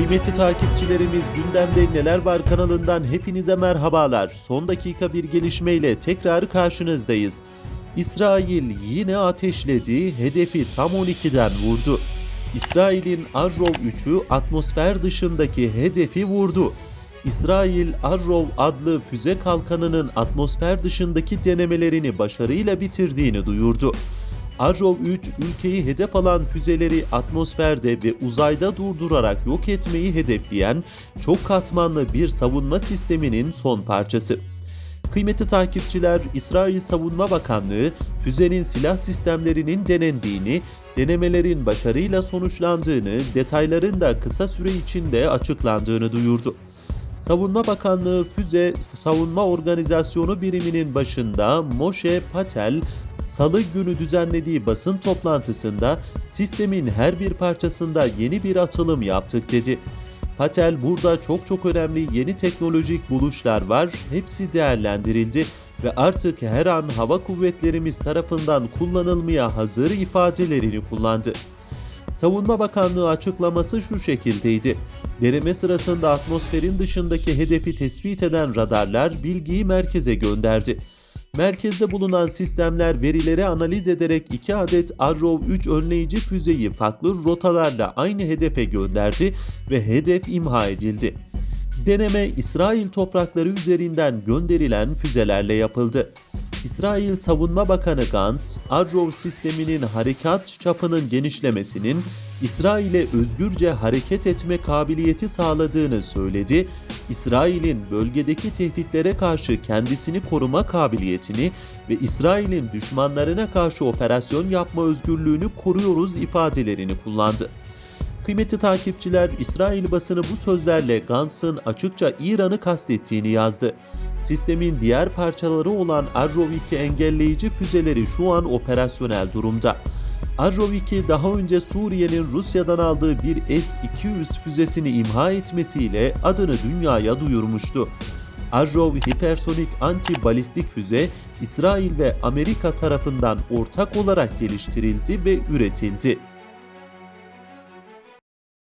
Kıymetli takipçilerimiz gündemde neler var kanalından hepinize merhabalar. Son dakika bir gelişmeyle tekrar karşınızdayız. İsrail yine ateşledi, hedefi tam 12'den vurdu. İsrail'in Arrow 3'ü atmosfer dışındaki hedefi vurdu. İsrail Arrow adlı füze kalkanının atmosfer dışındaki denemelerini başarıyla bitirdiğini duyurdu. Arrow 3 ülkeyi hedef alan füzeleri atmosferde ve uzayda durdurarak yok etmeyi hedefleyen çok katmanlı bir savunma sisteminin son parçası. Kıymetli takipçiler, İsrail Savunma Bakanlığı füzenin silah sistemlerinin denendiğini, denemelerin başarıyla sonuçlandığını, detayların da kısa süre içinde açıklandığını duyurdu. Savunma Bakanlığı Füze Savunma Organizasyonu biriminin başında Moshe Patel, Salı günü düzenlediği basın toplantısında sistemin her bir parçasında yeni bir atılım yaptık dedi. Patel burada çok çok önemli yeni teknolojik buluşlar var, hepsi değerlendirildi ve artık her an hava kuvvetlerimiz tarafından kullanılmaya hazır ifadelerini kullandı. Savunma Bakanlığı açıklaması şu şekildeydi. Deneme sırasında atmosferin dışındaki hedefi tespit eden radarlar bilgiyi merkeze gönderdi. Merkezde bulunan sistemler verileri analiz ederek 2 adet Arrow 3 önleyici füzeyi farklı rotalarla aynı hedefe gönderdi ve hedef imha edildi. Deneme İsrail toprakları üzerinden gönderilen füzelerle yapıldı. İsrail Savunma Bakanı Gantz, Arrow sisteminin harekat çapının genişlemesinin İsrail'e özgürce hareket etme kabiliyeti sağladığını söyledi. İsrail'in bölgedeki tehditlere karşı kendisini koruma kabiliyetini ve İsrail'in düşmanlarına karşı operasyon yapma özgürlüğünü koruyoruz ifadelerini kullandı. Kıymetli takipçiler, İsrail basını bu sözlerle Gantz'ın açıkça İran'ı kastettiğini yazdı. Sistemin diğer parçaları olan Arrow 2 engelleyici füzeleri şu an operasyonel durumda. Arrow 2 daha önce Suriye'nin Rusya'dan aldığı bir S-200 füzesini imha etmesiyle adını dünyaya duyurmuştu. Arrow hipersonik anti balistik füze İsrail ve Amerika tarafından ortak olarak geliştirildi ve üretildi.